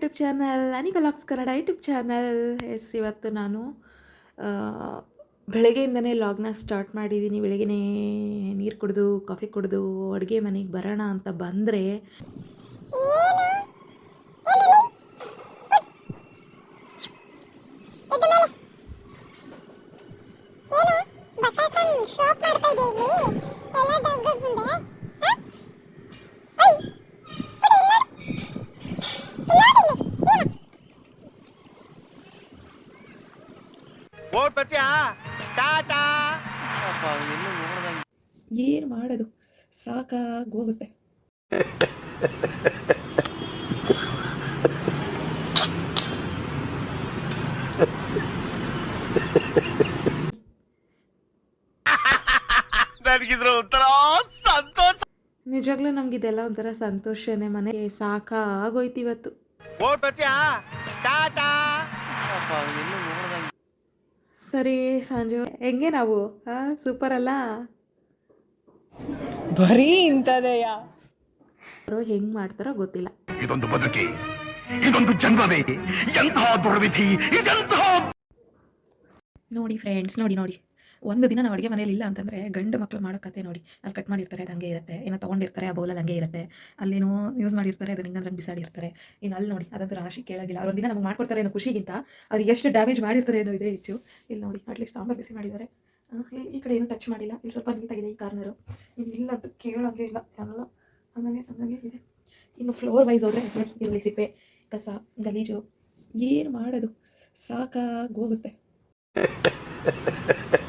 YouTube channel ಅನಿಕಲಾಕ್ಸ್ Kannada YouTube channel. S, ಇವತ್ತು ನಾನು ಬೆಳಗ್ಗೆಯಿಂದನೇ ಲಾಗ್ನ ಸ್ಟಾರ್ಟ್ ಮಾಡಿದ್ದೀನಿ. ಬೆಳಗ್ಗೆನೇ ನೀರು ಕುಡಿದು, ಕಾಫಿ ಕುಡಿದು, ಅಡುಗೆ ಮನೆಗೆ ಬರೋಣ ಅಂತ ಬಂದರೆ. ಶಾಪ್ ಮಾಡ್ತಾ ಎಲ್ಲ ಓಟ್ ಬತ್ತೀಯಾ ಟಾಟಾ ಏನು ಮಾಡೋದು? ಸಾಕಾಗೋಗುತ್ತೆ. ನನಗಿದ್ರ ಒಂಥರ ಸಂತೋಷ. ನಿಜಾಗ್ಲೂ ನಮ್ಗಿದೆಲ್ಲ ಒಂಥರ ಸಂತೋಷನೇ ಮನೆ. ಸಾಕಾಗೋಯ್ತು ಇವತ್ತು. ಓಟ್ ಬತ್ತೀಯಾ ಟಾಟಾ ಸರಿ ಸಂಜು ಹೆಂಗೆ ನಾವು? ಹಾಂ ಸೂಪರ್ ಅಲ್ಲ? ಬರೀ ಇಂಥದೆಯ? ಅವರು ಹೆಂಗ್ ಮಾಡ್ತಾರೋ ಗೊತ್ತಿಲ್ಲ. ಇದೊಂದು ಬದುಕಿ ಇದೊಂದು ಜನ್ಮವೇ ಎಂತಹ ದುರ್ವಿಧಿ ಇದೆಂತಹ ನೋಡಿ ಫ್ರೆಂಡ್ಸ್ ನೋಡಿ ನೋಡಿ. ಒಂದು ದಿನ ನಾವು ಅಡುಗೆ ಮನೇಲಿ ಇಲ್ಲ ಅಂತಂದರೆ ಗಂಡು ಮಕ್ಕಳು ಮಾಡೋ ಕತೆ ನೋಡಿ. ಅಲ್ಲಿ ಕಟ್ ಮಾಡಿರ್ತಾರೆ, ಅದು ಹಂಗೆ ಇರುತ್ತೆ. ಏನೋ ತೊಗೊಂಡಿರ್ತಾರೆ, ಆ ಬೌಲಲ್ಲಿ ಹಂಗೆ ಇರುತ್ತೆ. ಅಲ್ಲೇನೋ ಯೂಸ್ ಮಾಡಿರ್ತಾರೆ, ಅದನ್ನ ಹಿಂಗಂದ್ರೆ ಬಿಸಾಡಿರ್ತಾರೆ. ಇನ್ನು ಅಲ್ಲಿ ನೋಡಿ, ಅದಂತೂ ರಾಶಿ ಕೇಳಾಗಿಲ್ಲ ದಿನ ನಮಗೆ ಮಾಡ್ಕೊಡ್ತಾರೆ ಏನೋ ಖುಷಿಗಿಂತ ಅವ್ರು ಎಷ್ಟು ಡ್ಯಾಮೇಜ್ ಮಾಡಿರ್ತಾರೆ ಏನೋ ಇದೆ ಹೆಚ್ಚು. ಇಲ್ಲಿ ನೋಡಿ ಅಟ್ಲೀಸ್ಟ್ ಸಾಂಬಾರು ಬಿಸಿ ಮಾಡಿದ್ದಾರೆ. ಈ- ಕಡೆ ಏನು ಟಚ್ ಮಾಡಿಲ್ಲ. ಇಲ್ಲಿ ಸ್ವಲ್ಪ ನೀಟಾಗಿದೆ ಈ ಕಾರ್ನರು ಇನ್ನು ಇಲ್ಲ ಅದು ಕೇಳೋಂಗೆ ಇಲ್ಲ. ಎಲ್ಲ ಹಂಗಂಗೆ ಹಂಗಂಗೆ ಇದೆ. ಇನ್ನು ಫ್ಲೋರ್ ವೈಸ್ ಹೋದರೆ ಇರಲಿ ಸಿಪ್ಪೆ ಕಸ, ಗಲೀಜು, ಏನು ಮಾಡೋದು? ಸಾಕಾಗೋಗುತ್ತೆ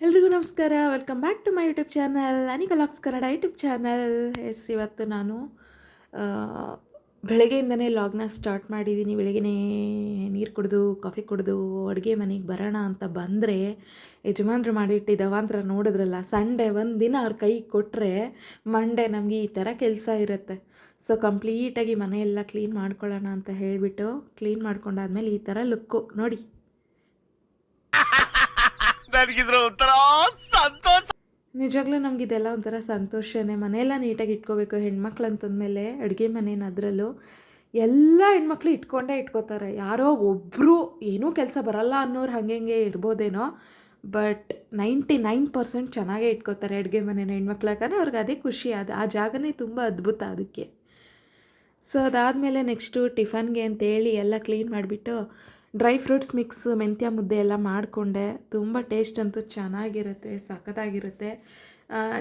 ಎಲ್ರಿಗೂ ನಮಸ್ಕಾರ. Welcome back to my YouTube channel ಅನಿಕಲಾಕ್ಸ್ Kannada YouTube channel S ಇವತ್ತು ನಾನು ಬೆಳಗ್ಗೆಯಿಂದನೇ ಲಾಗ್ನ ಸ್ಟಾರ್ಟ್ ಮಾಡಿದ್ದೀನಿ. ಬೆಳಗ್ಗೆನೇ ನೀರು ಕುಡಿದು, ಕಾಫಿ ಕುಡಿದು, ಅಡುಗೆ ಮನೆಗೆ ಬರೋಣ ಅಂತ ಬಂದರೆ ಯಜಮಾನ್ರು ಮಾಡಿಟ್ಟಿದ್ದ ಅವಾಂತರ ನೋಡಿದ್ರಲ್ಲ, ಸಂಡೇ ಒಂದು ದಿನ ಅವ್ರ ಕೈ ಕೊಟ್ಟರೆ ಮಂಡೇ ನಮಗೆ ಈ ಥರ ಕೆಲಸ ಇರುತ್ತೆ. ಸೊ ಕಂಪ್ಲೀಟಾಗಿ ಮನೆಯೆಲ್ಲ ಕ್ಲೀನ್ ಮಾಡ್ಕೊಳ್ಳೋಣ ಅಂತ ಹೇಳಿಬಿಟ್ಟು ಕ್ಲೀನ್ ಮಾಡ್ಕೊಂಡಾದ್ಮೇಲೆ ಈ ಥರ ಲುಕ್ಕು. ನೋಡಿ. ನನಗಿದ್ರ ಒಂಥರ ನಮ್ಗೆ ಇದೆಲ್ಲ ಒಂಥರ ಸಂತೋಷನೇ. ಮನೆಯೆಲ್ಲ ನೀಟಾಗಿ ಇಟ್ಕೋಬೇಕು. ಹೆಣ್ಮಕ್ಳು ಅಂತಂದಮೇಲೆ ಅಡುಗೆ ಮನೇನ ಅದರಲ್ಲೂ ಎಲ್ಲ ಹೆಣ್ಮಕ್ಳು ಇಟ್ಕೊಂಡೇ ಇಟ್ಕೋತಾರೆ. ಯಾರೋ ಒಬ್ಬರು ಏನೂ ಕೆಲಸ ಬರಲ್ಲ ಅನ್ನೋರು ಹಂಗೆ ಹಿಂಗೆ ಇರ್ಬೋದೇನೋ, ಬಟ್ ನೈಂಟಿ ನೈನ್ ಪರ್ಸೆಂಟ್ ಚೆನ್ನಾಗೇ ಇಟ್ಕೋತಾರೆ ಅಡುಗೆ ಮನೇನ ಹೆಣ್ಮಕ್ಳು ಯಾಕಂದರೆ ಅವ್ರಿಗೆ ಅದೇ ಖುಷಿ. ಅದು ಆ ಜಾಗನೇ ತುಂಬ ಅದ್ಭುತ ಅದಕ್ಕೆ. ಸೊ ಅದಾದಮೇಲೆ ನೆಕ್ಸ್ಟು ಟಿಫನ್ಗೆ ಅಂತೇಳಿ ಎಲ್ಲ ಕ್ಲೀನ್ ಮಾಡಿಬಿಟ್ಟು ಡ್ರೈ ಫ್ರೂಟ್ಸ್ ಮಿಕ್ಸ್ ಮೆಂತ್ಯ ಮುದ್ದೆ ಎಲ್ಲ ಮಾಡಿಕೊಂಡೆ. ತುಂಬ ಟೇಸ್ಟ್ ಅಂತೂ ಚೆನ್ನಾಗಿರುತ್ತೆ, ಸಖತ್ತಾಗಿರುತ್ತೆ.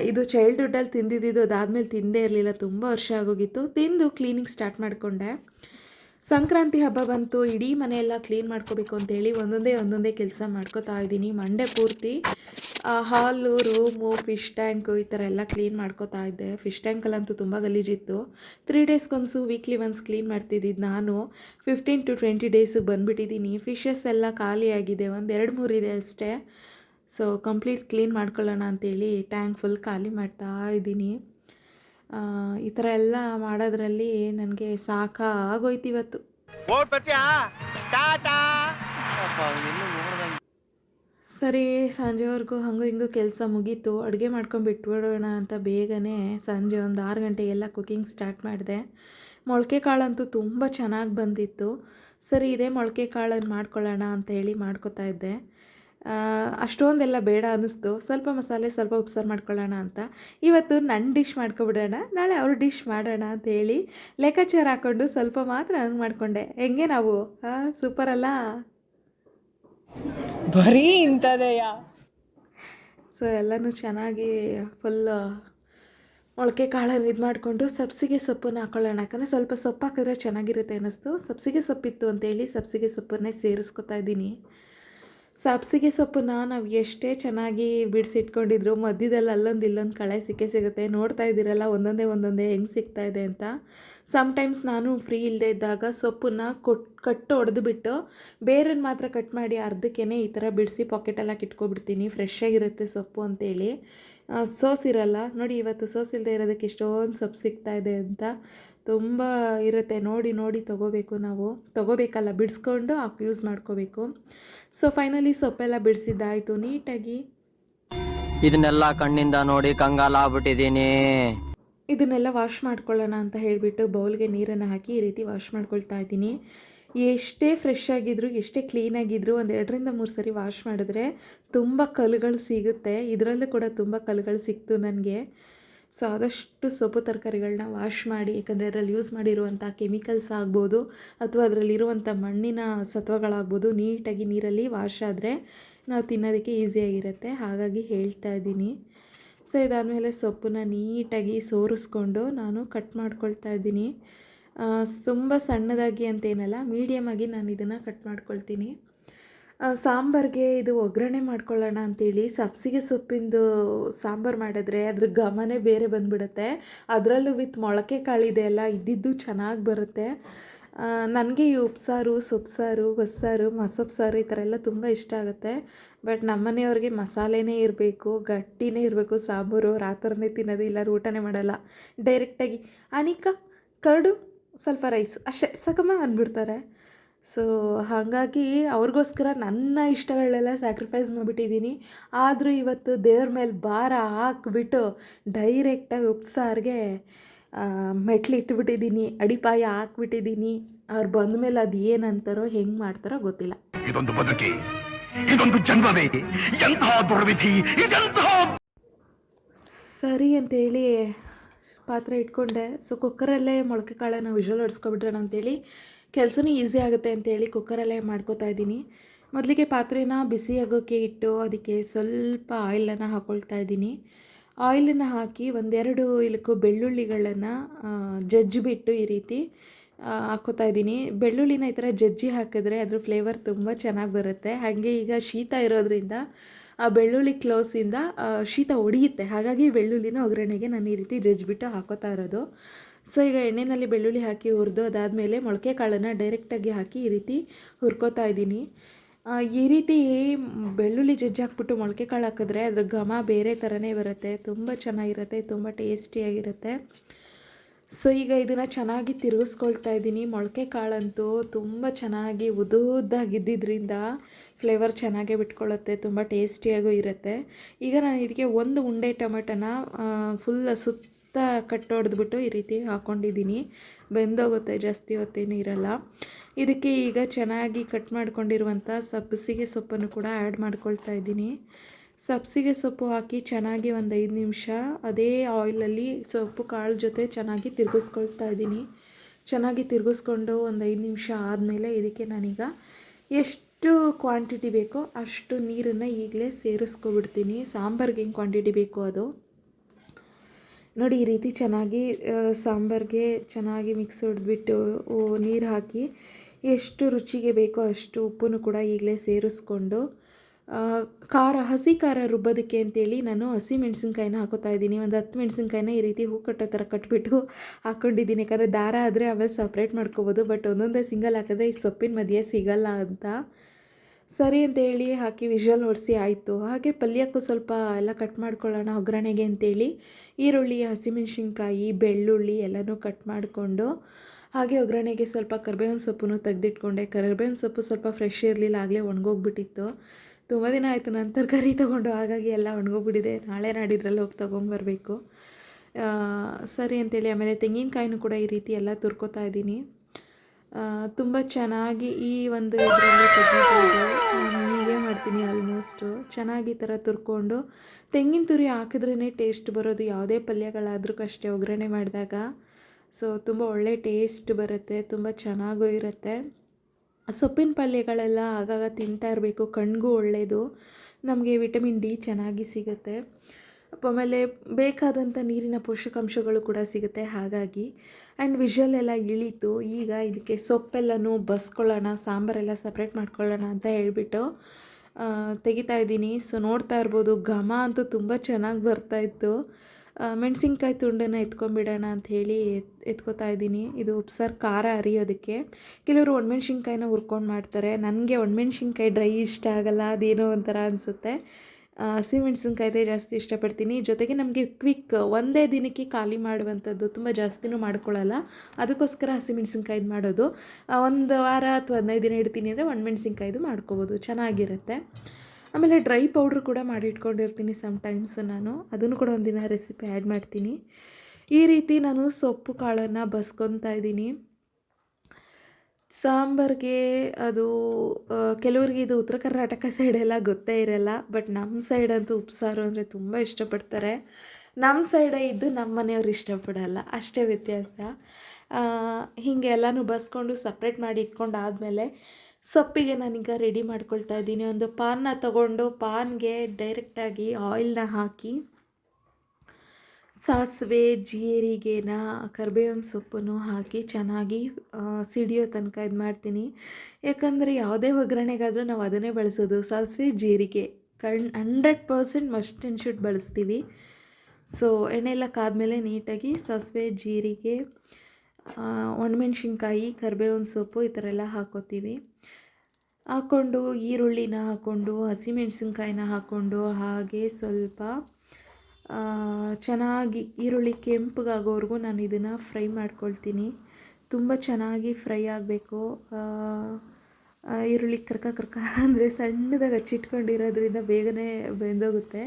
ಇದು ಚೈಲ್ಡ್ಹುಡ್ಡಲ್ಲಿ ತಿಂದಿದ್ದು ಅದಾದಮೇಲೆ ತಿಂದೇ ಇರಲಿಲ್ಲ, ತುಂಬ ವರ್ಷ ಆಗೋಗಿತ್ತು. ತಿಂದು ಕ್ಲೀನಿಂಗ್ ಸ್ಟಾರ್ಟ್ ಮಾಡಿಕೊಂಡೆ. ಸಂಕ್ರಾಂತಿ ಹಬ್ಬ ಬಂತು, ಇಡೀ ಮನೆಯೆಲ್ಲ ಕ್ಲೀನ್ ಮಾಡ್ಕೋಬೇಕು ಅಂತೇಳಿ ಒಂದೊಂದೇ ಒಂದೊಂದೇ ಕೆಲಸ ಮಾಡ್ಕೋತಾ ಇದ್ದೀನಿ. ಮಂಡೆ ಪೂರ್ತಿ. ಹಾಲು ರೂಮು ಫಿಶ್ ಟ್ಯಾಂಕು ಈ ಥರ ಎಲ್ಲ ಕ್ಲೀನ್ ಮಾಡ್ಕೋತಾ ಇದ್ದೆ. ಫಿಶ್ ಟ್ಯಾಂಕಲ್ಲಂತೂ ತುಂಬ ಗಲೀಜಿತ್ತು ತ್ರೀ ಡೇಸ್ಗೊಂದು ವೀಕ್ಲಿ ಒನ್ಸ್ ಕ್ಲೀನ್ ಮಾಡ್ತಿದ್ದಿದ್ದು ನಾನು. ಫಿಫ್ಟೀನ್ ಟು ಟ್ವೆಂಟಿ ಡೇಸಿಗೆ ಬಂದುಬಿಟ್ಟಿದ್ದೀನಿ ಫಿಶಸ್ ಎಲ್ಲ ಖಾಲಿಯಾಗಿದೆ ಒಂದು ಎರಡು ಮೂರು ಇದೆ ಅಷ್ಟೇ. ಸೊ ಕಂಪ್ಲೀಟ್ ಕ್ಲೀನ್ ಮಾಡ್ಕೊಳ್ಳೋಣ ಅಂತೇಳಿ ಟ್ಯಾಂಕ್ ಫುಲ್ ಖಾಲಿ ಮಾಡ್ತಾ ಇದ್ದೀನಿ. ಆ, ಈ ಥರ ಎಲ್ಲ ಮಾಡೋದ್ರಲ್ಲಿ ನನಗೆ ಸಾಕಾಗೋಯ್ತು ಇವತ್ತು ಓಟ್ ಬತ್ತೀಯಾ ಟಾಟಾ ಅಪ್ಪ ಎಲ್ಲೂ ನೋಡ್ದಂಗೆ ಸರಿ, ಸಂಜೆವರೆಗೂ ಹಂಗೂ ಹಿಂಗೂ ಕೆಲಸ ಮುಗೀತು, ಅಡುಗೆ ಮಾಡ್ಕೊಂಡು ಬಿಟ್ಬಿಡೋಣ ಅಂತ ಬೇಗನೆ ಸಂಜೆ ಒಂದು ಆರು ಗಂಟೆಗೆಲ್ಲ ಕುಕಿಂಗ್ ಸ್ಟಾರ್ಟ್ ಮಾಡಿದೆ. ಮೊಳಕೆ ಕಾಳಂತೂ ತುಂಬ ಚೆನ್ನಾಗಿ ಬಂದಿತ್ತು. ಸರಿ, ಇದೇ ಮೊಳಕೆ ಕಾಳನ್ನು ಮಾಡ್ಕೊಳ್ಳೋಣ ಅಂತ ಹೇಳಿ ಮಾಡ್ಕೋತಾ ಇದ್ದೆ. ಅಷ್ಟೊಂದೆಲ್ಲ ಬೇಡ ಅನ್ನಿಸ್ತು ಸ್ವಲ್ಪ ಮಸಾಲೆ, ಸ್ವಲ್ಪ ಉಪ್ಸಾರು ಮಾಡ್ಕೊಳ್ಳೋಣ ಅಂತ. ಇವತ್ತು ನನ್ನ ಡಿಶ್ ಮಾಡ್ಕೊಬಿಡೋಣ, ನಾಳೆ ಅವ್ರ ಡಿಶ್ ಮಾಡೋಣ ಅಂತ ಹೇಳಿ ಲೆಕ್ಕಾಚಾರ ಹಾಕ್ಕೊಂಡು ಸ್ವಲ್ಪ ಮಾತ್ರ ಹಂಗೆ ಮಾಡಿಕೊಂಡೆ. ಹೆಂಗೆ ನಾವು? ಹಾಂ ಸೂಪರ್ ಅಲ್ಲ? ಬರೀ ಇಂಥದೆಯ? ಸೊ ಎಲ್ಲನೂ ಚೆನ್ನಾಗಿ ಫುಲ್ ಮೊಳಕೆ ಕಾಳನ್ನು ಇದು ಮಾಡಿಕೊಂಡು ಸಬ್ಸಿಗೆ ಸೊಪ್ಪನ್ನು ಹಾಕೊಳ್ಳೋಣ. ಯಾಕಂದರೆ ಸ್ವಲ್ಪ ಸೊಪ್ಪು ಹಾಕಿದ್ರೆ ಚೆನ್ನಾಗಿರುತ್ತೆ ಅನ್ನಿಸ್ತು. ಸಬ್ಸಿಗೆ ಸೊಪ್ಪಿತ್ತು ಅಂತೇಳಿ ಸಬ್ಸಿಗೆ ಸೊಪ್ಪನ್ನೇ ಸೇರಿಸ್ಕೊತಾ ಇದ್ದೀನಿ. ಸಬ್ಸಿಗೆ ಸೊಪ್ಪನ್ನ ನಾವು ಎಷ್ಟೇ ಚೆನ್ನಾಗಿ ಬಿಡಿಸಿಟ್ಕೊಂಡಿದ್ರು, ಮಧ್ಯದಲ್ಲಿ ಅಲ್ಲೊಂದು ಇಲ್ಲೊಂದು ಕಳೆ ಸಿಕ್ಕೇ ಸಿಗುತ್ತೆ. ನೋಡ್ತಾ ಇದ್ದೀರಲ್ಲ, ಒಂದೊಂದೇ ಒಂದೊಂದೇ ಹೆಂಗೆ ಸಿಗ್ತಾ ಇದೆ ಅಂತ. ಸಮ್ಟೈಮ್ಸ್ ನಾನು ಫ್ರೀ ಇಲ್ಲದೆ ಇದ್ದಾಗ ಸೊಪ್ಪನ್ನ ಕೊಟ್ ಕಟ್ಟು ಹೊಡೆದುಬಿಟ್ಟು ಬೇರನ್ನು ಮಾತ್ರ ಕಟ್ ಮಾಡಿ ಅರ್ಧಕ್ಕೇ ಈ ಥರ ಬಿಡಿಸಿ ಪಾಕೆಟೆಲ್ಲ ಇಟ್ಕೊಬಿಡ್ತೀನಿ. ಫ್ರೆಶ್ ಆಗಿರುತ್ತೆ ಸೊಪ್ಪು ಅಂತೇಳಿ. ಸೋಸ್ ಇರಲ್ಲ. ನೋಡಿ ಇವತ್ತು ಸೋಸ್ ಇಲ್ಲದೆ ಇರೋದಕ್ಕೆ ಎಷ್ಟೊಂದು ಸೊಪ್ಪು ಸಿಗ್ತಾ ಇದೆ ಅಂತ ತುಂಬ ಇರುತ್ತೆ. ನೋಡಿ ನೋಡಿ ತೊಗೋಬೇಕು ನಾವು. ತೊಗೋಬೇಕಲ್ಲ, ಬಿಡಿಸ್ಕೊಂಡು ಯೂಸ್ ಮಾಡ್ಕೋಬೇಕು. ಸೊ ಫೈನಲಿ ಸೊಪ್ಪೆಲ್ಲ ಬಿಡಿಸಿದ್ದಾಯಿತು. ನೀಟಾಗಿ ಇದನ್ನೆಲ್ಲ ಕಣ್ಣಿಂದ ನೋಡಿ ಕಂಗಾಲಾಗ್ಬಿಟ್ಟಿದೀನಿ ಇದನ್ನೆಲ್ಲ ವಾಶ್ ಮಾಡ್ಕೊಳ್ಳೋಣ ಅಂತ ಹೇಳಿಬಿಟ್ಟು ಬೌಲ್ಗೆ ನೀರನ್ನು ಹಾಕಿ ಈ ರೀತಿ ವಾಶ್ ಮಾಡ್ಕೊಳ್ತಾ ಇದ್ದೀನಿ. ಎಷ್ಟೇ ಫ್ರೆಶ್ ಆಗಿದ್ರು, ಎಷ್ಟೇ ಕ್ಲೀನಾಗಿದ್ರು ಒಂದು ಎರಡರಿಂದ ಮೂರು ಸರಿ ವಾಶ್ ಮಾಡಿದ್ರೆ ತುಂಬ ಕಲ್ಲುಗಳು ಸಿಗುತ್ತೆ. ಇದರಲ್ಲೂ ಕೂಡ ತುಂಬ ಕಲ್ಲುಗಳು ಸಿಕ್ತು ನನಗೆ. ಸೊ, ಆದಷ್ಟು ಸೊಪ್ಪು ತರಕಾರಿಗಳನ್ನ ವಾಶ್ ಮಾಡಿ, ಯಾಕಂದರೆ ಅದರಲ್ಲಿ ಯೂಸ್ ಮಾಡಿರುವಂಥ ಕೆಮಿಕಲ್ಸ್ ಆಗ್ಬೋದು, ಅಥವಾ ಅದರಲ್ಲಿರುವಂಥ ಮಣ್ಣಿನ ಸತ್ವಗಳಾಗ್ಬೋದು, ನೀಟಾಗಿ ನೀರಲ್ಲಿ ವಾಶ್ ಆದರೆ ನಾವು ತಿನ್ನೋದಕ್ಕೆ ಈಸಿಯಾಗಿರುತ್ತೆ ಹಾಗಾಗಿ ಹೇಳ್ತಾ ಇದ್ದೀನಿ. ಸೊ, ಇದಾದಮೇಲೆ ಸೊಪ್ಪನ್ನ ನೀಟಾಗಿ ಸೋರಿಸ್ಕೊಂಡು ನಾನು ಕಟ್ ಮಾಡ್ಕೊಳ್ತಾ ಇದ್ದೀನಿ. ತುಂಬ ಸಣ್ಣದಾಗಿ ಅಂತೇನಲ್ಲ ಮೀಡಿಯಮಾಗಿ ನಾನು ಇದನ್ನು ಕಟ್ ಮಾಡ್ಕೊಳ್ತೀನಿ. ಸಾಂಬಾರಿಗೆ ಇದು ಒಗ್ಗರಣೆ ಮಾಡ್ಕೊಳ್ಳೋಣ ಅಂತೇಳಿ ಸಬ್ಸಿಗೆ ಸೊಪ್ಪಿಂದು ಸಾಂಬಾರು ಮಾಡಿದ್ರೆ ಅದ್ರ ಘಮನೇ ಬೇರೆ ಬಂದುಬಿಡುತ್ತೆ. ಅದರಲ್ಲೂ ವಿತ್ ಮೊಳಕೆ ಕಾಳಿದೆ ಅಲ್ಲ ಇದ್ದಿದ್ದು ಚೆನ್ನಾಗಿ ಬರುತ್ತೆ. ನನಗೆ ಈ ಉಪ್ಸಾರು, ಸೊಪ್ಸಾರು ಬಸ್ಸಾರು ಮಸೊಪ್ಪು ಸಾರು ಈ ಥರ ಎಲ್ಲ ತುಂಬ ಇಷ್ಟ ಆಗುತ್ತೆ. ಬಟ್ ನಮ್ಮನೆಯವ್ರಿಗೆ ಮಸಾಲೆನೇ ಇರಬೇಕು, ಗಟ್ಟಿನೇ ಇರಬೇಕು, ಸಾಂಬಾರು ಅವ್ರು ಆ ಥರನೇ ತಿನ್ನೋದು ಇಲ್ಲ ಊಟನೇ ಮಾಡಲ್ಲ. ಡೈರೆಕ್ಟಾಗಿ ಅನಿಕ, ಕರಡು, ಸ್ವಲ್ಪ ರೈಸ್, ಅಷ್ಟೇ, ಸಕಮ ಅಂದ್ಬಿಡ್ತಾರೆ. ಸೊ ಹಾಗಾಗಿ ಅವ್ರಿಗೋಸ್ಕರ ನನ್ನ ಇಷ್ಟಗಳನ್ನೆಲ್ಲ ಸ್ಯಾಕ್ರಿಫೈಸ್ ಮಾಡಿಬಿಟ್ಟಿದ್ದೀನಿ. ಆದರೂ ಇವತ್ತು ದೇವ್ರ ಮೇಲೆ ಭಾರ ಹಾಕ್ಬಿಟ್ಟು ಡೈರೆಕ್ಟಾಗಿ ಉಪ್ಸಾರಿಗೆ ಮೆಟ್ಲು ಇಟ್ಬಿಟ್ಟಿದ್ದೀನಿ ಅಡಿಪಾಯ ಹಾಕ್ಬಿಟ್ಟಿದ್ದೀನಿ ಅವ್ರು ಬಂದ ಮೇಲೆ ಅದು ಏನಂತಾರೋ ಹೆಂಗೆ ಮಾಡ್ತಾರೋ ಗೊತ್ತಿಲ್ಲ. ಇದೊಂದು ಬದುಕಿ ಇದೊಂದು ಜನ್ಮವೇ ಎಂತಹ ದುರ್ವಿಧಿ ಇದೆಂತಹ ಸರಿ ಅಂತೇಳಿ ಪಾತ್ರೆ ಇಟ್ಕೊಂಡೆ. ಸೊ ಕುಕ್ಕರಲ್ಲೇ ಮೊಳಕೆ ಕಾಳನ್ನು ವಿಷಲ್ ಹೊಡ್ಸ್ಕೊಬಿಟ್ರಣ ಅಂತೇಳಿ ಕೆಲಸನೂ ಈಸಿ ಆಗುತ್ತೆ ಅಂತೇಳಿ ಕುಕ್ಕರಲ್ಲೇ ಮಾಡ್ಕೋತಾ ಇದ್ದೀನಿ. ಮೊದಲಿಗೆ ಪಾತ್ರೆನ ಬಿಸಿ ಆಗೋಕ್ಕೆ ಇಟ್ಟು ಅದಕ್ಕೆ ಸ್ವಲ್ಪ ಆಯಿಲನ್ನು ಹಾಕ್ಕೊಳ್ತಾ ಇದ್ದೀನಿ. ಆಯಿಲನ್ನು ಹಾಕಿ ಒಂದೆರಡು ಇಲಕ್ಕು ಬೆಳ್ಳುಳ್ಳಿಗಳನ್ನು ಜಜ್ಜಿಬಿಟ್ಟು ಈ ರೀತಿ ಹಾಕೋತಾ ಇದ್ದೀನಿ. ಬೆಳ್ಳುಳ್ಳಿನ ಈ ಥರ ಜಜ್ಜಿ ಹಾಕಿದ್ರೆ ಅದ್ರ ಫ್ಲೇವರ್ ತುಂಬ ಚೆನ್ನಾಗಿ ಬರುತ್ತೆ. ಹಾಗೆ ಈಗ ಶೀತ ಇರೋದ್ರಿಂದ, ಆ ಬೆಳ್ಳುಳ್ಳಿ ಕ್ಲೋಸಿಂದ ಶೀತ ಒಡೆಯುತ್ತೆ. ಹಾಗಾಗಿ ಬೆಳ್ಳುಳ್ಳಿನ ಒಗ್ಗರಣೆಗೆ ನಾನು ಈ ರೀತಿ ಜಜ್ಜಿಬಿಟ್ಟು ಹಾಕೋತಾ ಇರೋದು. ಸೊ, ಈಗ ಎಣ್ಣೆಯಲ್ಲಿ ಬೆಳ್ಳುಳ್ಳಿ ಹಾಕಿ ಹುರಿದು ಅದಾದಮೇಲೆ ಮೊಳಕೆ ಕಾಳನ್ನು ಡೈರೆಕ್ಟಾಗಿ ಹಾಕಿ ಈ ರೀತಿ ಹುರ್ಕೋತಾ ಇದ್ದೀನಿ. ಈ ರೀತಿ ಬೆಳ್ಳುಳ್ಳಿ ಜಜ್ಜಿ ಹಾಕ್ಬಿಟ್ಟು ಮೊಳಕೆ ಕಾಳು ಹಾಕಿದ್ರೆ ಅದ್ರ ಘಮ ಬೇರೆ ಥರನೇ ಬರುತ್ತೆ. ತುಂಬ ಚೆನ್ನಾಗಿರುತ್ತೆ, ತುಂಬ ಟೇಸ್ಟಿಯಾಗಿರುತ್ತೆ. ಸೊ ಈಗ ಇದನ್ನು ಚೆನ್ನಾಗಿ ತಿರುಗಿಸ್ಕೊಳ್ತಾ ಇದ್ದೀನಿ. ಮೊಳಕೆ ಕಾಳಂತೂ ತುಂಬ ಚೆನ್ನಾಗಿ ಉದು ಉದ್ದಾಗಿದ್ದಿದ್ರಿಂದ ಫ್ಲೇವರ್ ಚೆನ್ನಾಗೇ ಬಿಟ್ಕೊಳ್ಳುತ್ತೆ, ತುಂಬ ಟೇಸ್ಟಿಯಾಗೂ ಇರುತ್ತೆ. ಈಗ ನಾನು ಇದಕ್ಕೆ ಒಂದು ಉಂಡೆ ಟೊಮೆಟೊನ ಫುಲ್ ಸುತ್ತ ಕಟ್ಟೊಡೆದ್ಬಿಟ್ಟು ಈ ರೀತಿ ಹಾಕ್ಕೊಂಡಿದ್ದೀನಿ ಬೆಂದೋಗುತ್ತೆ, ಜಾಸ್ತಿ ಹೊತ್ತೇನು ಇರಲ್ಲ. ಇದಕ್ಕೆ ಈಗ ಚೆನ್ನಾಗಿ ಕಟ್ ಮಾಡ್ಕೊಂಡಿರುವಂಥ ಸಬ್ಬಸಿಗೆ ಸೊಪ್ಪನ್ನು ಕೂಡ ಆ್ಯಡ್ ಮಾಡ್ಕೊಳ್ತಾ ಇದ್ದೀನಿ. ಸಬ್ಸಿಗೆ ಸೊಪ್ಪು ಹಾಕಿ ಚೆನ್ನಾಗಿ ಒಂದು ಐದು ನಿಮಿಷ ಅದೇ ಆಯಿಲಲ್ಲಿ ಸೊಪ್ಪು ಕಾಳು ಜೊತೆ ಚೆನ್ನಾಗಿ ತಿರುಗಿಸ್ಕೊಳ್ತಾ ಇದ್ದೀನಿ. ಚೆನ್ನಾಗಿ ತಿರುಗಿಸ್ಕೊಂಡು ಒಂದು ಐದು ನಿಮಿಷ ಆದಮೇಲೆ ಇದಕ್ಕೆ ನಾನೀಗ ಎಷ್ಟು ಕ್ವಾಂಟಿಟಿ ಬೇಕೋ ಅಷ್ಟು ನೀರನ್ನು ಈಗಲೇ ಸೇರಿಸ್ಕೊಬಿಡ್ತೀನಿ. ಸಾಂಬಾರ್ಗೆ ಹೆಂಗೆ ಕ್ವಾಂಟಿಟಿ ಬೇಕೋ ಅದು. ನೋಡಿ, ಈ ರೀತಿ ಚೆನ್ನಾಗಿ ಸಾಂಬಾರಿಗೆ ಚೆನ್ನಾಗಿ ಮಿಕ್ಸ್ ಹೊಡೆದ್ಬಿಟ್ಟು ನೀರು ಹಾಕಿ ಎಷ್ಟು ರುಚಿಗೆ ಬೇಕೋ ಅಷ್ಟು ಉಪ್ಪನ್ನು ಕೂಡ ಈಗಲೇ ಸೇರಿಸ್ಕೊಂಡು ಖಾರ, ಹಸಿ ಖಾರ ರುಬ್ಬೋದಕ್ಕೆ ಅಂತೇಳಿ ನಾನು ಹಸಿ ಮೆಣಸಿನ್ಕಾಯಿನ ಹಾಕೋತಾ ಇದ್ದೀನಿ. ಒಂದು ಹತ್ತು ಮೆಣಸಿನ್ಕಾಯಿನ ಈ ರೀತಿ ಹೂ ಕಟ್ಟೋ ಥರ ಕಟ್ಬಿಟ್ಟು ಹಾಕ್ಕೊಂಡಿದ್ದೀನಿ ಯಾಕಂದರೆ ದಾರ ಆದರೆ ಆಮೇಲೆ ಸಪ್ರೇಟ್ ಮಾಡ್ಕೋಬೋದು ಬಟ್ ಒಂದೊಂದೇ ಸಿಂಗಲ್ ಹಾಕಿದ್ರೆ ಈ ಸೊಪ್ಪಿನ ಮಧ್ಯೆ ಸಿಗಲ್ಲ ಅಂತ. ಸರಿ ಅಂತ ಹೇಳಿ ಹಾಕಿ ವಿಷಲ್ ಹೊಡಿಸಿ ಆಯಿತು. ಹಾಗೆ ಪಲ್ಯಕ್ಕೂ ಸ್ವಲ್ಪ ಎಲ್ಲ ಕಟ್ ಮಾಡ್ಕೊಳ್ಳೋಣ ಒಗ್ಗರಣೆಗೆ ಅಂತೇಳಿ. ಈರುಳ್ಳಿ, ಹಸಿಮೆಣ್ಸಿನ್ಕಾಯಿ, ಬೆಳ್ಳುಳ್ಳಿ ಎಲ್ಲನೂ ಕಟ್ ಮಾಡಿಕೊಂಡು ಹಾಗೆ ಒಗ್ಗರಣೆಗೆ ಸ್ವಲ್ಪ ಕರ್ಬೇವಿನ ಸೊಪ್ಪನ್ನು ತೆಗೆದಿಟ್ಕೊಂಡೆ. ಕರ್ಬೇವಿನ ಸೊಪ್ಪು ಸ್ವಲ್ಪ ಫ್ರೆಶ್ ಇರಲಿಲ್ಲ, ಆಗಲೇ ಒಣಗೋಗ್ಬಿಟ್ಟಿತ್ತು. ತುಂಬ ದಿನ ಆಯಿತು ನಾನು ತರಕಾರಿ ತೊಗೊಂಡು, ಹಾಗಾಗಿ ಎಲ್ಲ ಒಣಗೋಗ್ಬಿಟ್ಟಿದೆ. ನಾಳೆ ನಾಡಿದ್ರಲ್ಲಿ ಹೋಗಿ ತೊಗೊಂಡ್ಬರಬೇಕು ಸರಿ ಅಂತೇಳಿ ಆಮೇಲೆ ತೆಂಗಿನಕಾಯಿನೂ ಕೂಡ ಈ ರೀತಿ ಎಲ್ಲ ತುರ್ಕೋತಾ ಇದ್ದೀನಿ. ತುಂಬ ಚೆನ್ನಾಗಿ ಈ ಒಂದು ಇದರಲ್ಲಿ ನಾನು ಹೀಗೆ ಮಾಡ್ತೀನಿ ಆಲ್ಮೋಸ್ಟು ಚೆನ್ನಾಗಿ ಈ ಥರ ತುರ್ಕೊಂಡು, ತೆಂಗಿನ ತುರಿ ಹಾಕಿದ್ರೇ ಟೇಸ್ಟ್ ಬರೋದು, ಯಾವುದೇ ಪಲ್ಯಗಳಾದ್ರೂ ಅಷ್ಟೇ ಒಗ್ಗರಣೆ ಮಾಡಿದಾಗ. ಸೊ ತುಂಬ ಒಳ್ಳೆ ಟೇಸ್ಟ್ ಬರುತ್ತೆ, ತುಂಬ ಚೆನ್ನಾಗೂ ಇರುತ್ತೆ. ಸೊಪ್ಪಿನ ಪಲ್ಯಗಳೆಲ್ಲ ಆಗಾಗ ತಿಂತಾ ಇರಬೇಕು, ಕಣ್ಗೂ ಒಳ್ಳೆಯದು ನಮಗೆ ವಿಟಮಿನ್ ಡಿ ಚೆನ್ನಾಗಿ ಸಿಗುತ್ತೆ. ಆಮೇಲೆ ಬೇಕಾದಂಥ ನೀರಿನ ಪೋಷಕಾಂಶಗಳು ಕೂಡ ಸಿಗುತ್ತೆ. ಹಾಗಾಗಿ ಆ್ಯಂಡ್ ವಿಷಲ್ ಎಲ್ಲ ಇಳೀತು. ಈಗ ಇದಕ್ಕೆ ಸೊಪ್ಪೆಲ್ಲನೂ, ಬಸ್ಕೊಳ್ಳೋಣ, ಸಾಂಬಾರೆಲ್ಲ ಸಪ್ರೇಟ್ ಮಾಡ್ಕೊಳ್ಳೋಣ ಅಂತ ಹೇಳಿಬಿಟ್ಟು ತೆಗಿತಾ ಇದ್ದೀನಿ. ಸೊ ನೋಡ್ತಾ ಇರ್ಬೋದು, ಘಮ ಅಂತೂ ತುಂಬ ಚೆನ್ನಾಗಿ ಬರ್ತಾಯಿತ್ತು ಮೆಣಸಿನ್ಕಾಯಿ ತುಂಡನ್ನು ಎತ್ಕೊಂಡ್ಬಿಡೋಣ ಅಂಥೇಳಿ ಎತ್, ಎತ್ಕೋತಾ ಇದ್ದೀನಿ. ಇದು ಉಪ್ಸಾರು ಖಾರ ಅರಿಯೋದಕ್ಕೆ. ಕೆಲವರು ಒಣಮೆಣ್ಸಿನ್ಕಾಯಿನ ಹುರ್ಕೊಂಡು ಮಾಡ್ತಾರೆ. ನನಗೆ ಒಣಮೆಣ್ಸಿನ್ಕಾಯಿ ಡ್ರೈ ಇಷ್ಟ ಆಗಲ್ಲ, ಅದೇನೋ ಒಂಥರ ಅನಿಸುತ್ತೆ. ಹಸಿಮೆಣ್ಸಿನ್ಕಾಯ್ದೇ ಜಾಸ್ತಿ ಇಷ್ಟಪಡ್ತೀನಿ. ಜೊತೆಗೆ ನಮಗೆ ಕ್ವಿಕ್ ಒಂದೇ ದಿನಕ್ಕೆ ಖಾಲಿ ಮಾಡುವಂಥದ್ದು ತುಂಬ ಜಾಸ್ತಿನೂ ಮಾಡ್ಕೊಳ್ಳಲ್ಲ. ಅದಕ್ಕೋಸ್ಕರ ಹಸಿಮೆಣ್ಸಿನ್ಕಾಯ್ದು ಮಾಡೋದು. ಒಂದು ವಾರ ಅಥವಾ ಹದಿನೈದು ದಿನ ಇಡ್ತೀನಿ ಅಂದರೆ ಒಣಮೆಣ್ಸಿನ್ಕಾಯ್ದು ಮಾಡ್ಕೋಬೋದು. ಚೆನ್ನಾಗಿರುತ್ತೆ. ಆಮೇಲೆ ಡ್ರೈ ಪೌಡ್ರ್ ಕೂಡ ಮಾಡಿ ಇಟ್ಕೊಂಡಿರ್ತೀನಿ ಸಮ್ಟೈಮ್ಸ್ ನಾನು. ಅದನ್ನು ಕೂಡ ಒಂದಿನ ರೆಸಿಪಿ ಆ್ಯಡ್ ಮಾಡ್ತೀನಿ. ಈ ರೀತಿ ನಾನು ಸೊಪ್ಪು ಕಾಳನ್ನು ಬಸ್ಕೊತಾ ಇದ್ದೀನಿ. ಸಾಂಬಾರ್ಗೆ ಅದು ಕೆಲವ್ರಿಗೆ ಇದು ಉತ್ತರ ಕರ್ನಾಟಕ ಸೈಡೆಲ್ಲ ಗೊತ್ತೇ ಇರಲ್ಲ ಬಟ್ ನಮ್ಮ ಸೈಡ್ ಅಂತೂ ಉಪ್ಸಾರು ಅಂದರೆ ತುಂಬ ಇಷ್ಟಪಡ್ತಾರೆ. ನಮ್ಮ ಸೈಡೇ ಇದ್ದು ನಮ್ಮ ಮನೆಯವ್ರು ಇಷ್ಟಪಡಲ್ಲ, ಅಷ್ಟೇ ವ್ಯತ್ಯಾಸ. ಹೀಗೆ ಎಲ್ಲನೂ ಬಸ್ಕೊಂಡು ಸಪ್ರೇಟ್ ಮಾಡಿ ಇಟ್ಕೊಂಡು ಆದಮೇಲೆ ಸೊಪ್ಪಿಗೆ ನಾನೀಗ ರೆಡಿ ಮಾಡ್ಕೊಳ್ತಾ ಇದ್ದೀನಿ. ಒಂದು ಪಾನ್ನ ತಗೊಂಡು ಪಾನ್ಗೆ ಡೈರೆಕ್ಟಾಗಿ ಆಯಿಲ್ನ ಹಾಕಿ ಸಾಸಿವೆ, ಜೀರಿಗೆನ, ಕರ್ಬೇವಿನ ಸೊಪ್ಪನ್ನು ಹಾಕಿ ಚೆನ್ನಾಗಿ ಸಿಡಿಯೋ ತನಕ ಇದು ಮಾಡ್ತೀನಿ. ಯಾಕಂದರೆ ಯಾವುದೇ ಒಗ್ಗರಣೆಗಾದರೂ ನಾವು ಅದನ್ನೇ ಬಳಸೋದು. ಸಾಸಿವೆ, ಜೀರಿಗೆ ಕಣ್ hundred percent must and should ಬಳಸ್ತೀವಿ. ಸೊ ಎಣ್ಣೆ ಎಲ್ಲ ಕಾದ್ಮೇಲೆ ನೀಟಾಗಿ ಸಾಸಿವೆ, ಜೀರಿಗೆ ಒಣಮೆಣ್ಸಿನ್ಕಾಯಿ, ಕರ್ಬೇವಿನ ಸೊಪ್ಪು ಈ ಥರ ಎಲ್ಲ ಹಾಕೋತೀವಿ. ಹಾಕ್ಕೊಂಡು ಈರುಳ್ಳಿನ ಹಾಕ್ಕೊಂಡು, ಹಸಿಮೆಣ್ಸಿನ್ಕಾಯಿನ ಹಾಕ್ಕೊಂಡು ಹಾಗೆ ಸ್ವಲ್ಪ ಚೆನ್ನಾಗಿ ಈರುಳ್ಳಿ ಕೆಂಪಗಾಗೋವರೆಗೂ ನಾನು ಇದನ್ನು ಫ್ರೈ ಮಾಡ್ಕೊಳ್ತೀನಿ. ತುಂಬ ಚೆನ್ನಾಗಿ ಫ್ರೈ ಆಗಬೇಕು. ಈರುಳ್ಳಿ ಕರ್ಕ ಕರ್ಕ ಅಂದರೆ ಸಣ್ಣದಾಗಿ ಹಚ್ಚಿಟ್ಕೊಂಡಿರೋದ್ರಿಂದ ಬೇಗನೆ ಬೆಂದೋಗುತ್ತೆ.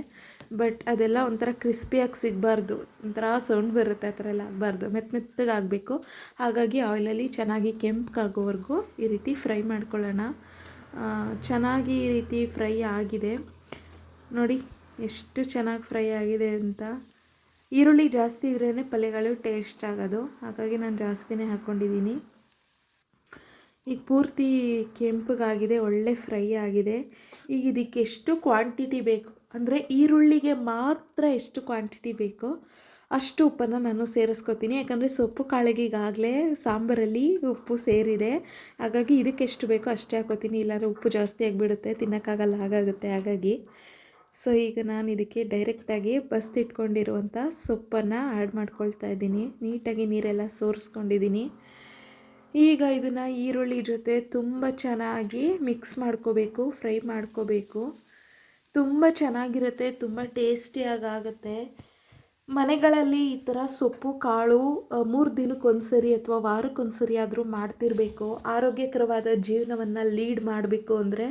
ಬಟ್ ಅದೆಲ್ಲ ಒಂಥರ ಕ್ರಿಸ್ಪಿಯಾಗಿ ಸಿಗಬಾರ್ದು. ಒಂಥರ ಸೌಂಡ್ ಬರುತ್ತೆ ಆ ಥರ ಎಲ್ಲ ಆಗಬಾರ್ದು. ಮೆತ್ತ ಮೆತ್ತಗೆ ಆಗಬೇಕು. ಹಾಗಾಗಿ ಆಯಿಲಲ್ಲಿ ಚೆನ್ನಾಗಿ ಕೆಂಪಗಾಗೋವರೆಗೂ ಈ ರೀತಿ ಫ್ರೈ ಮಾಡ್ಕೊಳ್ಳೋಣ. ಚೆನ್ನಾಗಿ ಈ ರೀತಿ ಫ್ರೈ ಆಗಿದೆ. ನೋಡಿ. ಎಷ್ಟು ಚೆನ್ನಾಗಿ ಫ್ರೈ ಆಗಿದೆ ಅಂತ. ಈರುಳ್ಳಿ ಜಾಸ್ತಿ ಇದ್ರೇ ಪಲ್ಯಗಳು ಟೇಸ್ಟ್ ಆಗೋದು. ಹಾಗಾಗಿ ನಾನು ಜಾಸ್ತಿನೇ ಹಾಕ್ಕೊಂಡಿದ್ದೀನಿ ಈಗ ಪೂರ್ತಿ ಕೆಂಪಗಾಗಿದೆ, ಒಳ್ಳೆ ಫ್ರೈ ಆಗಿದೆ. ಈಗ ಇದಕ್ಕೆ ಎಷ್ಟು ಕ್ವಾಂಟಿಟಿ ಬೇಕು? ಅಂದರೆ ಈರುಳ್ಳಿಗೆ ಮಾತ್ರ ಎಷ್ಟು ಕ್ವಾಂಟಿಟಿ ಬೇಕೋ? ಅಷ್ಟು ಉಪ್ಪನ್ನು ನಾನು ಸೇರಿಸ್ಕೊತೀನಿ. ಯಾಕಂದರೆ ಸೊಪ್ಪು ಕಾಳಿಗೆ ಈಗಾಗಲೇ ಸಾಂಬಾರಲ್ಲಿ ಉಪ್ಪು ಸೇರಿದೆ. ಹಾಗಾಗಿ ಇದಕ್ಕೆ ಎಷ್ಟು ಬೇಕೋ ಅಷ್ಟೇ ಹಾಕೋತೀನಿ. ಇಲ್ಲಾಂದರೆ ಉಪ್ಪು ಜಾಸ್ತಿ ಆಗಿಬಿಡುತ್ತೆ, ತಿನ್ನೋಕ್ಕಾಗಲ್ಲ, ಹಾಗಾಗುತ್ತೆ. ಹಾಗಾಗಿ ಸೊ ಈಗ ನಾನು ಇದಕ್ಕೆ ಡೈರೆಕ್ಟಾಗಿ ಬಸ್ತಿಟ್ಕೊಂಡಿರುವಂಥ ಸೊಪ್ಪನ್ನು ಆ್ಯಡ್ ಮಾಡ್ಕೊಳ್ತಾ ಇದ್ದೀನಿ. ನೀಟಾಗಿ ನೀರೆಲ್ಲ ಸೋರಿಸ್ಕೊಂಡಿದ್ದೀನಿ. ಈಗ ಇದನ್ನು ಈರುಳ್ಳಿ ಜೊತೆ ತುಂಬ ಚೆನ್ನಾಗಿ ಮಿಕ್ಸ್ ಮಾಡ್ಕೋಬೇಕು ಫ್ರೈ ಮಾಡ್ಕೋಬೇಕು. ತುಂಬ ಚೆನ್ನಾಗಿರುತ್ತೆ, ತುಂಬ ಟೇಸ್ಟಿಯಾಗಿ ಆಗುತ್ತೆ. ಮನೆಗಳಲ್ಲಿ ಈ ಥರ ಸೊಪ್ಪು, ಕಾಳು ಮೂರು ದಿನಕ್ಕೊಂದ್ಸರಿ ಅಥವಾ ವಾರಕ್ಕೊಂದ್ಸರಿ ಆದರೂ ಮಾಡ್ತಿರಬೇಕು. ಆರೋಗ್ಯಕರವಾದ ಜೀವನವನ್ನು ಲೀಡ್ ಮಾಡಬೇಕು ಅಂದರೆ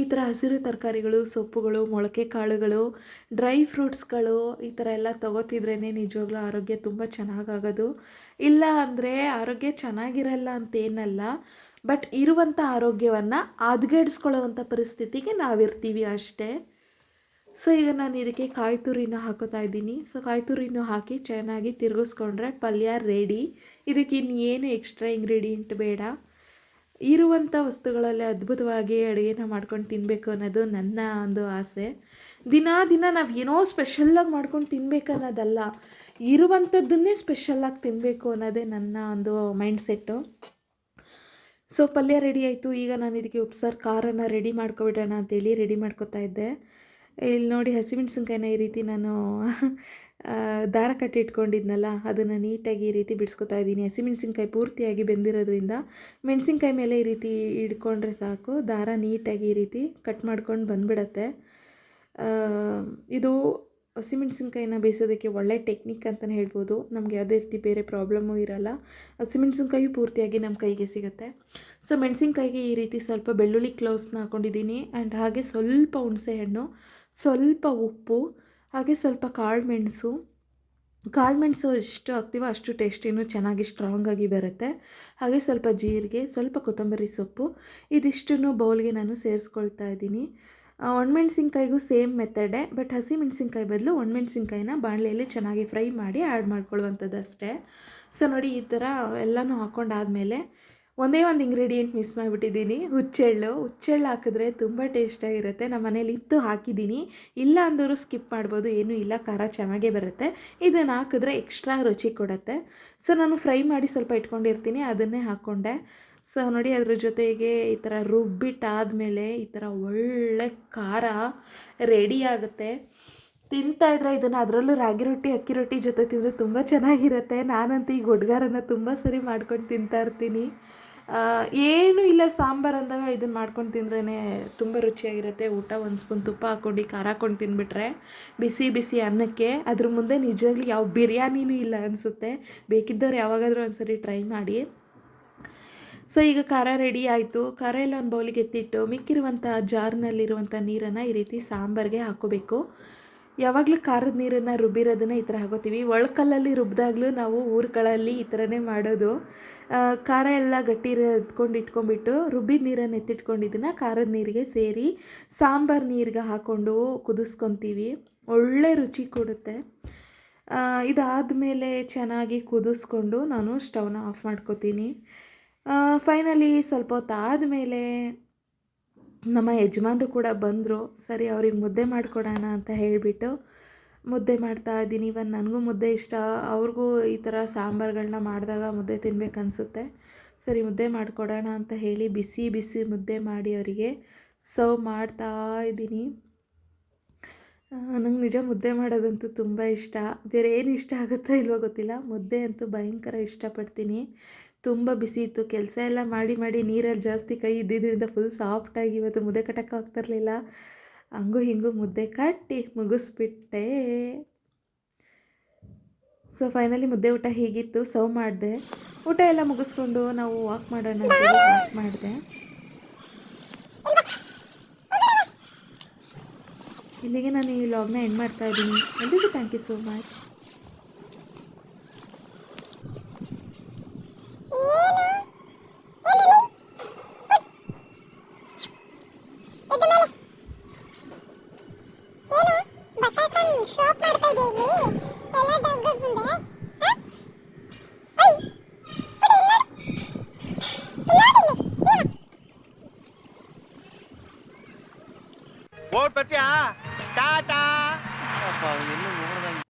ಈ ಥರ ಹಸಿರು ತರಕಾರಿಗಳು, ಸೊಪ್ಪುಗಳು, ಮೊಳಕೆ ಕಾಳುಗಳು, ಡ್ರೈ ಫ್ರೂಟ್ಸ್ಗಳು ಈ ಥರ ಎಲ್ಲ ತಗೋತಿದ್ರೇ ನಿಜವಾಗ್ಲೂ ಆರೋಗ್ಯ ತುಂಬ ಚೆನ್ನಾಗಾಗೋದು. ಇಲ್ಲ ಅಂದರೆ ಆರೋಗ್ಯ ಚೆನ್ನಾಗಿರಲ್ಲ ಅಂತೇನಲ್ಲ, ಬಟ್ ಇರುವಂಥ ಆರೋಗ್ಯವನ್ನು ಹದ್ಗೆಡ್ಸ್ಕೊಳ್ಳೋವಂಥ ಪರಿಸ್ಥಿತಿಗೆ ನಾವಿರ್ತೀವಿ ಅಷ್ಟೇ. ಸೊ ಈಗ ನಾನು ಇದಕ್ಕೆ ಕಾಯಿ ತುರಿನ ಹಾಕೋತಾ ಇದ್ದೀನಿ. ಸೊ ಕಾಯಿ ತುರಿನೂ ಹಾಕಿ ಚೆನ್ನಾಗಿ ತಿರುಗಿಸ್ಕೊಂಡ್ರೆ ಪಲ್ಯ ರೆಡಿ ಇದಕ್ಕೆ ಇನ್ನೇನು ಎಕ್ಸ್ಟ್ರಾ ಇಂಗ್ರೀಡಿಯೆಂಟ್ ಬೇಡ. ಇರುವಂಥ ವಸ್ತುಗಳಲ್ಲಿ ಅದ್ಭುತವಾಗಿ ಅಡುಗೆನ ಮಾಡ್ಕೊಂಡು ತಿನ್ನಬೇಕು ಅನ್ನೋದು ನನ್ನ ಒಂದು ಆಸೆ. ದಿನ ದಿನ ನಾವು ಏನೋ ಸ್ಪೆಷಲ್ಲಾಗಿ ಮಾಡ್ಕೊಂಡು ತಿನ್ಬೇಕು ಅನ್ನೋದಲ್ಲ ಇರುವಂಥದ್ದನ್ನೇ ಸ್ಪೆಷಲ್ಲಾಗಿ ತಿನ್ನಬೇಕು ಅನ್ನೋದೇ ನನ್ನ ಒಂದು ಮೈಂಡ್ ಸೆಟ್ಟು ಸೊ ಪಲ್ಯ ರೆಡಿ ಆಯಿತು. ಈಗ ನಾನು ಇದಕ್ಕೆ ಉಪ್ಸಾರು, ಖಾರನ ರೆಡಿ ಮಾಡ್ಕೊಬಿಡೋಣ ಅಂತೇಳಿ ರೆಡಿ ಮಾಡ್ಕೊತಾ ಇದ್ದೆ. ಇಲ್ಲಿ ನೋಡಿ ಹಸಿಮೆಣ್ಸಿನ್ಕಾಯಿನ ಈ ರೀತಿ ನಾನು ದಾರ ಕಟ್ಟಿ ಇಟ್ಕೊಂಡಿದ್ನಲ್ಲ, ಅದನ್ನು ನೀಟಾಗಿ ಈ ರೀತಿ ಬಿಡಿಸ್ಕೊತಾ ಇದ್ದೀನಿ. ಹಸಿಮೆಣ್ಸಿನ್ಕಾಯಿ ಪೂರ್ತಿಯಾಗಿ ಬೆಂದಿರೋದ್ರಿಂದ ಮೆಣಸಿನ್ಕಾಯಿ ಮೇಲೆ ಈ ರೀತಿ ಹಿಡ್ಕೊಂಡ್ರೆ ಸಾಕು. ದಾರ ನೀಟಾಗಿ ಈ ರೀತಿ ಕಟ್ ಮಾಡ್ಕೊಂಡು ಬಂದ್ಬಿಡತ್ತೆ. ಇದು ಹಸಿಮೆಣ್ಸಿನ್ಕಾಯಿನ ಬೇಯಿಸೋದಕ್ಕೆ ಒಳ್ಳೆ ಟೆಕ್ನಿಕ್ ಅಂತಲೇ ಹೇಳ್ಬೋದು. ನಮಗೆ ಯಾವುದೇ ರೀತಿ ಬೇರೆ ಪ್ರಾಬ್ಲಮ್ಮು ಇರೋಲ್ಲ. ಹಸಿಮೆಣ್ಸಿನ್ಕಾಯಿ ಪೂರ್ತಿಯಾಗಿ ನಮ್ಮ ಕೈಗೆ ಸಿಗುತ್ತೆ. ಸೊ, ಮೆಣಸಿನ್ಕಾಯಿಗೆ ಈ ರೀತಿ ಸ್ವಲ್ಪ ಬೆಳ್ಳುಳ್ಳಿ ಕ್ಲೋಸ್ನ ಹಾಕ್ಕೊಂಡಿದ್ದೀನಿ ಆ್ಯಂಡ್ ಹಾಗೆ ಸ್ವಲ್ಪ ಹುಣಸೆ ಹಣ್ಣು ಸ್ವಲ್ಪ ಉಪ್ಪು, ಹಾಗೆ ಸ್ವಲ್ಪ ಕಾಳುಮೆಣಸು ಕಾಳುಮೆಣಸು ಕಾಳು ಮೆಣಸು ಎಷ್ಟು ಹಾಕ್ತೀವೋ ಅಷ್ಟು ಟೇಸ್ಟಿನೂ ಚೆನ್ನಾಗಿ ಸ್ಟ್ರಾಂಗಾಗಿ ಬರುತ್ತೆ. ಹಾಗೆ ಸ್ವಲ್ಪ ಜೀರಿಗೆ, ಸ್ವಲ್ಪ ಕೊತ್ತಂಬರಿ ಸೊಪ್ಪು. ಇದಿಷ್ಟನ್ನು ಬೌಲ್ಗೆ ನಾನು ಸೇರಿಸ್ಕೊಳ್ತಾ ಇದ್ದೀನಿ. ಒಣಮೆಣ್ಸಿನ್ಕಾಯಿಗೂ ಸೇಮ್ ಮೆಥಡೇ ಬಟ್ ಹಸಿ ಮೆಣಸಿನ್ಕಾಯಿ ಬದಲು ಒಣಮೆಣ್ಸಿನ್ಕಾಯಿನ ಬಾಣಲೆಯಲ್ಲಿ ಚೆನ್ನಾಗಿ ಫ್ರೈ ಮಾಡಿ ಆ್ಯಡ್ ಮಾಡ್ಕೊಳ್ಳುವಂಥದ್ದು ಅಷ್ಟೇ ಸೊ ನೋಡಿ ಈ ಥರ ಎಲ್ಲನೂ ಹಾಕ್ಕೊಂಡಾದಮೇಲೆ ಒಂದೇ ಒಂದು ಇಂಗ್ರೀಡಿಯೆಂಟ್ ಮಿಸ್ ಮಾಡಿಬಿಟ್ಟಿದ್ದೀನಿ. ಹುಚ್ಚೆಳ್ಳು. ಹುಚ್ಚೆಳ್ಳು ಹಾಕಿದ್ರೆ ತುಂಬ ಟೇಸ್ಟಾಗಿರುತ್ತೆ ನಮ್ಮ ಮನೇಲಿ ಇತ್ತು, ಹಾಕಿದ್ದೀನಿ. ಇಲ್ಲ ಅಂದರೂ ಸ್ಕಿಪ್ ಮಾಡ್ಬೋದು. ಏನೂ ಇಲ್ಲ. ಖಾರ ಚೆನ್ನಾಗೇ ಬರುತ್ತೆ. ಇದನ್ನು ಹಾಕಿದ್ರೆ ಎಕ್ಸ್ಟ್ರಾ ರುಚಿ ಕೊಡುತ್ತೆ. ಸೊ ನಾನು ಫ್ರೈ ಮಾಡಿ ಸ್ವಲ್ಪ ಇಟ್ಕೊಂಡಿರ್ತೀನಿ. ಅದನ್ನೇ ಹಾಕ್ಕೊಂಡೆ ಸೊ ನೋಡಿ ಅದ್ರ ಜೊತೆಗೆ ಈ ಥರ ರುಬ್ಬಿಟ್ಟಾದಮೇಲೆ ಈ ಥರ ಒಳ್ಳೆ ಖಾರ ರೆಡಿ ಆಗುತ್ತೆ. ತಿಂತಾ ಇದ್ರೆ ಇದನ್ನು ಅದರಲ್ಲೂ ರಾಗಿ ರೊಟ್ಟಿ, ಅಕ್ಕಿ ರೊಟ್ಟಿ ಜೊತೆ ತಿಂದರೆ ತುಂಬ ಚೆನ್ನಾಗಿರುತ್ತೆ. ನಾನಂತೂ ಈ ಗುಡ್ಗಾರನ್ನು ತುಂಬ ಸರಿ ಮಾಡ್ಕೊಂಡು ತಿಂತಾ ಇರ್ತೀನಿ. ಏನೂ ಇಲ್ಲ, ಸಾಂಬಾರು ಅಂದಾಗ ಇದನ್ನು ಮಾಡ್ಕೊಂಡು ತಿಂದ್ರೇ ತುಂಬ ರುಚಿಯಾಗಿರುತ್ತೆ. ಊಟ ಒಂದು ಸ್ಪೂನ್ ತುಪ್ಪ ಹಾಕ್ಕೊಂಡು ಖಾರ ಹಾಕ್ಕೊಂಡು ತಿಂದ್ಬಿಟ್ರೆ ಬಿಸಿ ಬಿಸಿ ಅನ್ನಕ್ಕೆ ಅದ್ರ ಮುಂದೆ ನಿಜವಾಗ್ಲೂ ಯಾವ ಬಿರಿಯಾನಿನೂ ಇಲ್ಲ ಅನಿಸುತ್ತೆ. ಬೇಕಿದ್ದವ್ರು ಯಾವಾಗಾದರೂ ಒಂದ್ಸರಿ ಟ್ರೈ ಮಾಡಿ. ಸೊ, ಈಗ ಖಾರ ರೆಡಿ ಆಯಿತು. ಖಾರ ಎಲ್ಲ ಒಂದು ಬೌಲಿಗೆ ಎತ್ತಿಟ್ಟು ಮಿಕ್ಕಿರುವಂಥ ಜಾರ್ನಲ್ಲಿರುವಂಥ ನೀರನ್ನು ಈ ರೀತಿ ಸಾಂಬಾರಿಗೆ ಹಾಕೋಬೇಕು. ಯಾವಾಗಲೂ ಖಾರದ ನೀರನ್ನು ರುಬ್ಬಿರೋದನ್ನ ಈ ಥರ ಹಾಕೋತೀವಿ. ಒಳಕಲ್ಲಲ್ಲಿ ರುಬ್ಬಿದಾಗಲೂ ನಾವು ಊರುಗಳಲ್ಲಿ ಈ ಥರನೇ ಮಾಡೋದು. ಖಾರ ಎಲ್ಲ ಗಟ್ಟಿ ಎತ್ಕೊಂಡು ಇಟ್ಕೊಂಡ್ಬಿಟ್ಟು ರುಬ್ಬಿದ ನೀರನ್ನು ಎತ್ತಿಟ್ಕೊಂಡಿದ್ದನ್ನು ಖಾರದ ನೀರಿಗೆ ಸೇರಿ ಸಾಂಬಾರು ನೀರಿಗೆ ಹಾಕ್ಕೊಂಡು ಕುದಿಸ್ಕೊತೀವಿ. ಒಳ್ಳೆ ರುಚಿ ಕೊಡುತ್ತೆ. ಇದಾದಮೇಲೆ ಚೆನ್ನಾಗಿ ಕುದಿಸ್ಕೊಂಡು ನಾನು ಸ್ಟವ್ನ ಆಫ್ ಮಾಡ್ಕೋತೀನಿ. ಫೈನಲಿ ಸ್ವಲ್ಪ ಹೊತ್ತು ಆದಮೇಲೆ ನಮ್ಮ ಯಜಮಾನರು ಕೂಡ ಬಂದರು. ಸರಿ, ಅವ್ರಿಗೆ ಮುದ್ದೆ ಮಾಡಿಕೊಡೋಣ ಅಂತ ಹೇಳಿಬಿಟ್ಟು ಮುದ್ದೆ ಮಾಡ್ತಾ ಇದ್ದೀನಿ. ಇವನ್ ನನಗೂ ಮುದ್ದೆ ಇಷ್ಟ. ಅವ್ರಿಗೂ ಈ ಥರ ಸಾಂಬಾರುಗಳನ್ನ ಮಾಡಿದಾಗ ಮುದ್ದೆ ತಿನ್ಬೇಕು ಅನಿಸುತ್ತೆ. ಸರಿ, ಮುದ್ದೆ ಮಾಡಿಕೊಡೋಣ ಅಂತ ಹೇಳಿ ಬಿಸಿ ಬಿಸಿ ಮುದ್ದೆ ಮಾಡಿ ಅವರಿಗೆ ಸರ್ವ್ ಮಾಡ್ತಾ ಇದ್ದೀನಿ. ನಂಗೆ ನಿಜ ಮುದ್ದೆ ಮಾಡೋದಂತೂ ತುಂಬ ಇಷ್ಟ. ಬೇರೆ ಏನು ಇಷ್ಟ ಆಗುತ್ತೋ ಇಲ್ವೋ ಗೊತ್ತಿಲ್ಲ. ಮುದ್ದೆ ಅಂತೂ ಭಯಂಕರ ಇಷ್ಟಪಡ್ತೀನಿ. ತುಂಬ ಬಿಸಿ ಇತ್ತು. ಕೆಲಸ ಎಲ್ಲ ಮಾಡಿ ಮಾಡಿ ನೀರಲ್ಲಿ ಜಾಸ್ತಿ ಕೈ ಇದ್ದಿದ್ದರಿಂದ ಫುಲ್ ಸಾಫ್ಟಾಗಿ ಇವತ್ತು ಮುದ್ದೆ ಕಟ್ಟಕ್ಕೆ ಆಗ್ತಿರ್ಲಿಲ್ಲ ಹಂಗೂ ಹಿಂಗೂ ಮುದ್ದೆ ಕಟ್ಟಿ ಮುಗಿಸ್ಬಿಟ್ಟೆ. ಸೊ ಫೈನಲಿ ಮುದ್ದೆ ಊಟ ಹೀಗಿತ್ತು ಸರ್ವ್ ಮಾಡಿದೆ. ಊಟ ಎಲ್ಲ ಮುಗಿಸ್ಕೊಂಡು ನಾವು ವಾಕ್ ಮಾಡೋಣ ವಾಕ್ ಮಾಡಿದೆ. ಇಲ್ಲಿಗೆ ನಾನು ಈ ವ್ಲಾಗ್ನ ಎಂಡ್ ಮಾಡ್ತಾ ಇದ್ದೀನಿ. ಎಲ್ರಿಗೂ ಥ್ಯಾಂಕ್ ಯು ಸೋ ಮಚ್